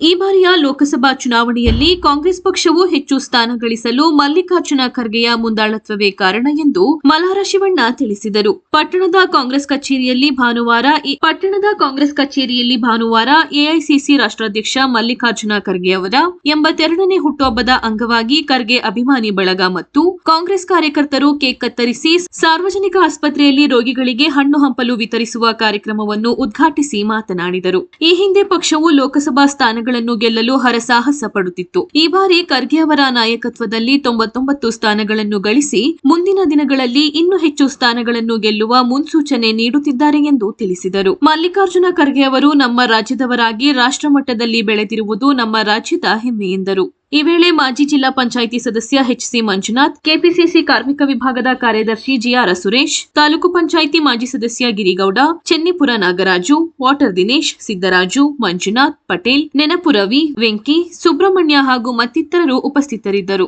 ಈ ಬಾರಿಯ ಲೋಕಸಭಾ ಚುನಾವಣೆಯಲ್ಲಿ ಕಾಂಗ್ರೆಸ್ ಪಕ್ಷವು ಹೆಚ್ಚು ಸ್ಥಾನ ಗಳಿಸಲು ಮಲ್ಲಿಕಾರ್ಜುನ ಖರ್ಗೆಯ ಮುಂದಾಳತ್ವವೇ ಕಾರಣ ಎಂದು ಮಲಾರ ಶಿವಣ್ಣ ತಿಳಿಸಿದರು. ಪಟ್ಟಣದ ಕಾಂಗ್ರೆಸ್ ಕಚೇರಿಯಲ್ಲಿ ಭಾನುವಾರ ಪಟ್ಟಣದ ಕಾಂಗ್ರೆಸ್ ಕಚೇರಿಯಲ್ಲಿ ಭಾನುವಾರ ಎಐಸಿಸಿ ರಾಷ್ಟ್ರಾಧ್ಯಕ್ಷ ಮಲ್ಲಿಕಾರ್ಜುನ ಖರ್ಗೆ ಅವರ ಎಂಬತ್ತೆರಡನೇ ಹುಟ್ಟುಹಬ್ಬದ ಅಂಗವಾಗಿ ಖರ್ಗೆ ಅಭಿಮಾನಿ ಬಳಗ ಮತ್ತು ಕಾಂಗ್ರೆಸ್ ಕಾರ್ಯಕರ್ತರು ಕೇಕ್ ಕತ್ತರಿಸಿ ಸಾರ್ವಜನಿಕ ಆಸ್ಪತ್ರೆಯಲ್ಲಿ ರೋಗಿಗಳಿಗೆ ಹಣ್ಣು ಹಂಪಲು ವಿತರಿಸುವ ಕಾರ್ಯಕ್ರಮವನ್ನು ಉದ್ಘಾಟಿಸಿ ಮಾತನಾಡಿದರು. ಈ ಹಿಂದೆ ಪಕ್ಷವು ಲೋಕಸಭಾ ಸ್ಥಾನಗಳನ್ನು ಗೆಲ್ಲಲು ಹರಸಾಹಸ ಪಡುತ್ತಿತ್ತು. ಈ ಬಾರಿ ಖರ್ಗೆ ಅವರ ನಾಯಕತ್ವದಲ್ಲಿ ತೊಂಬತ್ತೊಂಬತ್ತು ಸ್ಥಾನಗಳನ್ನು ಗಳಿಸಿ ಮುಂದಿನ ದಿನಗಳಲ್ಲಿ ಇನ್ನೂ ಹೆಚ್ಚು ಸ್ಥಾನಗಳನ್ನು ಗೆಲ್ಲುವ ಮುನ್ಸೂಚನೆ ನೀಡುತ್ತಿದ್ದಾರೆ ಎಂದು ತಿಳಿಸಿದರು. ಮಲ್ಲಿಕಾರ್ಜುನ ಖರ್ಗೆ ಅವರು ನಮ್ಮ ರಾಜ್ಯದವರಾಗಿ ರಾಷ್ಟ್ರಮಟ್ಟದಲ್ಲಿ ಬೆಳೆದಿರುವುದು ನಮ್ಮ ರಾಜ್ಯದ ಹೆಮ್ಮೆ ಎಂದರು. ಈ ವೇಳೆ ಮಾಜಿ ಜಿಲ್ಲಾ ಪಂಚಾಯಿತಿ ಸದಸ್ಯ ಎಚ್ಸಿ ಮಂಜುನಾಥ್, ಕೆಪಿಸಿಸಿ ಕಾರ್ಮಿಕ ವಿಭಾಗದ ಕಾರ್ಯದರ್ಶಿ ಜಿಆರ್ ಸುರೇಶ್, ತಾಲೂಕು ಪಂಚಾಯಿತಿ ಮಾಜಿ ಸದಸ್ಯ ಗಿರಿಗೌಡ, ಚೆನ್ನಿಪುರ ನಾಗರಾಜು, ವಾಟರ್ ದಿನೇಶ್, ಸಿದ್ದರಾಜು, ಮಂಜುನಾಥ್, ಪಟೇಲ್, ನೆನಪು ರವಿ, ವೆಂಕಿ, ಸುಬ್ರಹ್ಮಣ್ಯ ಹಾಗೂ ಮತ್ತಿತರರು ಉಪಸ್ಥಿತರಿದ್ದರು.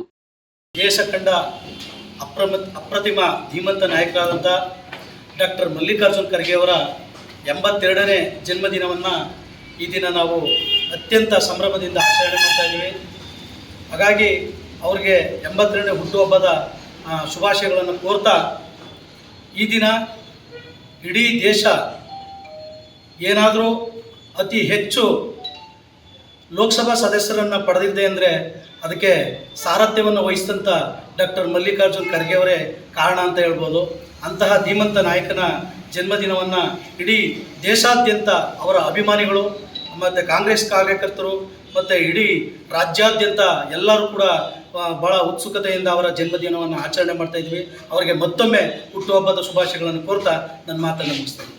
ದೇಶ ಕಂಡ ಅಪ್ರತಿಮ ಧೀಮಂತ ನಾಯಕರಾದಂಥ ಡಾಕ್ಟರ್ ಮಲ್ಲಿಕಾರ್ಜುನ್ ಖರ್ಗೆ ಅವರ ಎಂಬತ್ತೆರಡನೇ ಜನ್ಮದಿನವನ್ನು ಈ ದಿನ ನಾವು ಅತ್ಯಂತ ಸಂಭ್ರಮದಿಂದ ಆಚರಣೆ ಮಾಡ್ತಾ ಇದ್ದೀವಿ. ಹಾಗಾಗಿ ಅವ್ರಿಗೆ ಎಂಬತ್ತೆರಡನೇ ಹುಟ್ಟುಹಬ್ಬದ ಶುಭಾಶಯಗಳನ್ನು ಕೋರ್ತಾ ಈ ದಿನ ಇಡೀ ದೇಶ ಏನಾದರೂ ಅತಿ ಹೆಚ್ಚು ಲೋಕಸಭಾ ಸದಸ್ಯರನ್ನು ಪಡೆದಿದ್ದೆ ಅಂದರೆ ಅದಕ್ಕೆ ಸಾರಥ್ಯವನ್ನು ವಹಿಸಿದಂಥ ಡಾಕ್ಟರ್ ಮಲ್ಲಿಕಾರ್ಜುನ್ ಖರ್ಗೆ ಅವರೇ ಕಾರಣ ಅಂತ ಹೇಳ್ಬೋದು. ಅಂತಹ ಧೀಮಂತ ನಾಯಕನ ಜನ್ಮದಿನವನ್ನು ಇಡೀ ದೇಶಾದ್ಯಂತ ಅವರ ಅಭಿಮಾನಿಗಳು ಮತ್ತು ಕಾಂಗ್ರೆಸ್ ಕಾರ್ಯಕರ್ತರು ಮತ್ತು ಇಡೀ ರಾಜ್ಯಾದ್ಯಂತ ಎಲ್ಲರೂ ಕೂಡ ಭಾಳ ಉತ್ಸುಕತೆಯಿಂದ ಅವರ ಜನ್ಮದಿನವನ್ನು ಆಚರಣೆ ಮಾಡ್ತಾ ಇದ್ವಿ. ಅವರಿಗೆ ಮತ್ತೊಮ್ಮೆ ಹುಟ್ಟುಹಬ್ಬದ ಶುಭಾಶಯಗಳನ್ನು ಕೋರ್ತಾ ನನ್ನ ಮಾತನ್ನು ಮುಗಿಸ್ತೇನೆ.